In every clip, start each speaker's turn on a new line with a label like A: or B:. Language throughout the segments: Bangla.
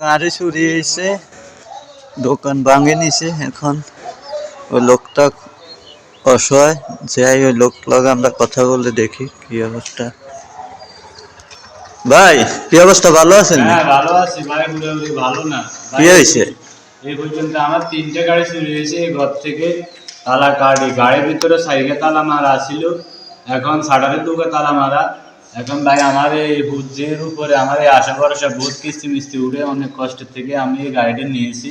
A: গাড়ি চুরি হয়েছে দোকান ভাঙে নিছে। এখন ওই লোকটা অসহায় যাই ওই লোক লগে আমরা কথা বলে দেখি কি অবস্থা। ভাই কি অবস্থা? ভালো আছেন?
B: হ্যাঁ ভালো আছি। ভাই মোটামুটি ভালো না।
A: কি হয়েছে?
B: এই পর্যন্ত আমার তিনটে গাড়ি চুরি হয়েছে এই ঘর থেকে তালা কাটি। গাড়ির ভিতরে সাইকেল তালা মারা ছিল এখন সাটারের দুটো তালা মারা। এখন ভাই আমার এই বুঝের উপরে, আমার এই আশা ভরসা বহুত কিস্তি মিস্তি উঠে অনেক কষ্টের থেকে আমি এই গাড়িটা নিয়েছি।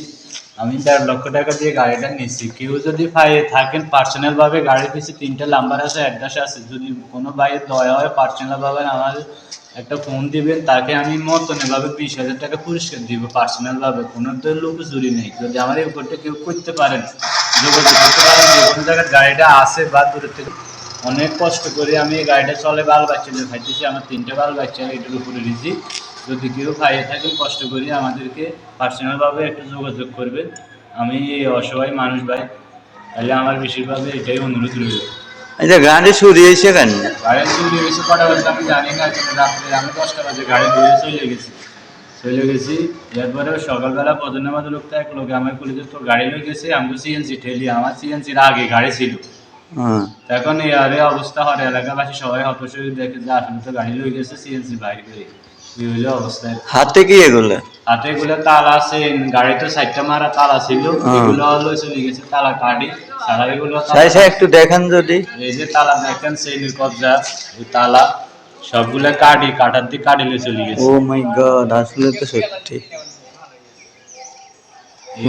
B: আমি দেড় লক্ষ টাকা দিয়ে গাড়িটা নিয়েছি। কেউ যদি পাই থাকেন পার্সোনাল ভাবে, গাড়ির পিছিয়ে তিনটে নাম্বার আছে অ্যাড্রেস আছে। যদি কোনো ভাইয়ের দয়া হয় পার্সোনাল ভাবে আমার একটা ফোন দিবেন, তাকে আমি মতন এভাবে বিশ হাজার টাকা পুরস্কার দিব পার্সোনাল ভাবে। কোনো তো লোক চুরি নেই। যদি আমার এই উপরটা কেউ করতে পারেন, যোগাযোগ করতে পারেন, যে কোনো জায়গায় গাড়িটা আসে বা দূরের থেকে অনেক কষ্ট করে আমি এই গাড়িটা চলে বাল বাচ্চাদের খাইতেছি। আমার তিনটে বাল বাচ্চা এটার উপরে রিজি যদি কেউ খাইয়ে থাকেন কষ্ট করে আমাদেরকে পার্সোনালভাবে একটু যোগাযোগ করবেন। আমি এই অসহায় মানুষ ভাই। তাহলে আমার বেশিরভাবে এটাই অনুরোধ রইল।
A: আচ্ছা গাড়ি চুরি হয়েছে কেন?
B: গাড়ি চুরি হয়েছে কটা বাজে আমি জানি না কিন্তু রাত্রে আমি দশটা বাজে গাড়ি ধরে চলে গেছি। চলে গেছি এরপরে সকালবেলা পদের নামাজ লোকটা এক লোকে আমার কলেজে তো গাড়ি লয়ে গেছে আমি সিএনসি ঠেলি আমার সিএনসির আগে গাড়ি ছিল। এখন এই আরে অবস্থা হয় এলাকাবাসী সবাই হতশরী দেখে যে আসলে তো গাড়ি লয়ে গেছে। সিএনসি বাইরে করে
A: হাতে কি এগুলো?
B: হাতে এগুলো তালা আছে গাড়িতে সাইডটা মারা তালা ছিল
A: হ্যাঁ।
B: এগুলো হলো চলে গেছে তালা কাটি সারা এগুলো
A: একটু দেখান যদি।
B: এই যে তালা দেখেন কবজা এই তালা সবগুলা কাটি কাটার দিয়ে কাটিলে চলে
A: ও মাই গড আসলে তো সত্যি।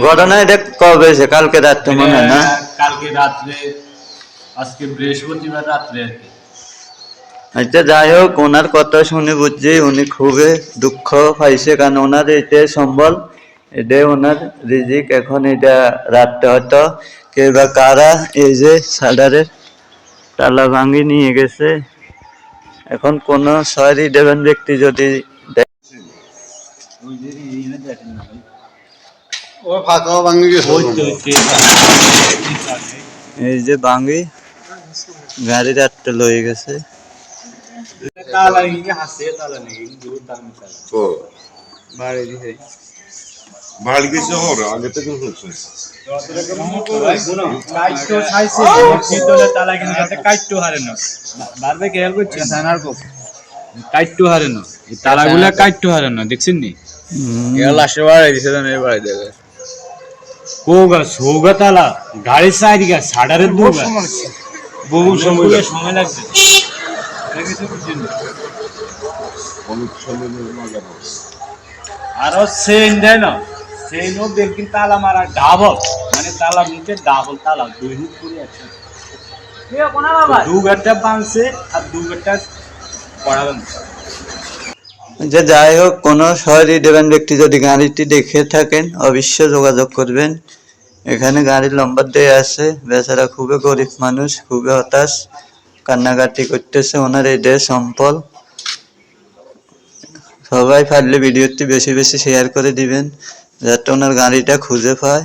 A: ঘটনা এটা কবে হয়েছে কালকে রাত্রে মনে হয় না?
B: কালকে রাত্রে আজকে বৃহস্পতিবার রাত্রে আর কি।
A: আচ্ছা যাই হোক ওনার কথা শুনে বুঝছি উনি খুবই দুঃখ পাইছে কারণ ওনার এটাই সম্বল এটাই ওনার রিজিক এখন এটা রাত্রে হয়তো কে বা কারা এই যে সাডারের তালা ভাঙি নিয়ে গেছে এখন কোন সরি দেবেন ব্যক্তি যদি। এই যে ভাঙি গাড়ি রাত্রে লয়ে গেছে।
B: তালা হাসে তালা নেই দূর দামি তালা
C: ও।
B: বাড়ি
C: গেছে হর আগে থেকে হচ্ছে
B: না। তালাগুলা হারে না। দেখছেন নি? দিছে কোগা সোগা তালা গাড়ি সাইড গা সাডারের দুগা বহু সময় সময় লাগবে। আরও সেন দেয় না? সেন ও দেখবেন তালা মারা ডাবল? মানে তালা মুখে ডাবল তালা দুই হুক করে আছে। দু গাড়টা বাঁধছে আর দু গাড়টা পড়াবেন
A: যে যাই হোক কোনো শহরে দেবেন ব্যক্তি যদি গাড়িটি দেখে থাকেন অবশ্যই যোগাযোগ করবেন। এখানে গাড়ির নম্বর দেওয়া আছে। বেচারা খুবই গরিব মানুষ, খুবই হতাশ। কান্নাকাটি করতেছে, ওনার এই ড্রেস সম্পল সবাই পারলে ভিডিওটি বেশি বেশি শেয়ার করে দিবেন, যাতে ওনার গাড়িটা খুঁজে পায়।